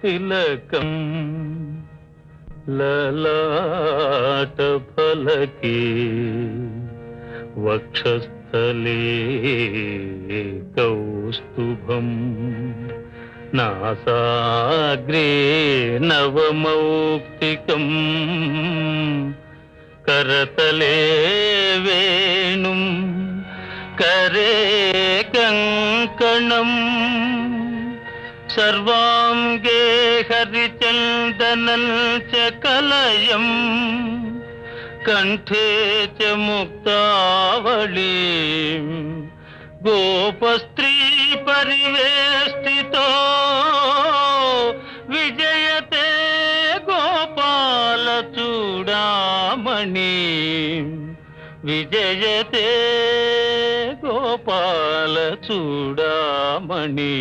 తిలకం లలాట ఫలకే వక్షస్థలే కౌస్తుభం నాసాగ్రే నవమౌక్తికం కరతలే వేణుం కరే కంకణం సర్వాంగే హరిచందనం చ కలయం కంఠే చ ముక్తావళీ గోపస్త్రీ పరివేష్టితో విజయతే గోపాల చూడామణి విజయతే గోపాల చూడామణి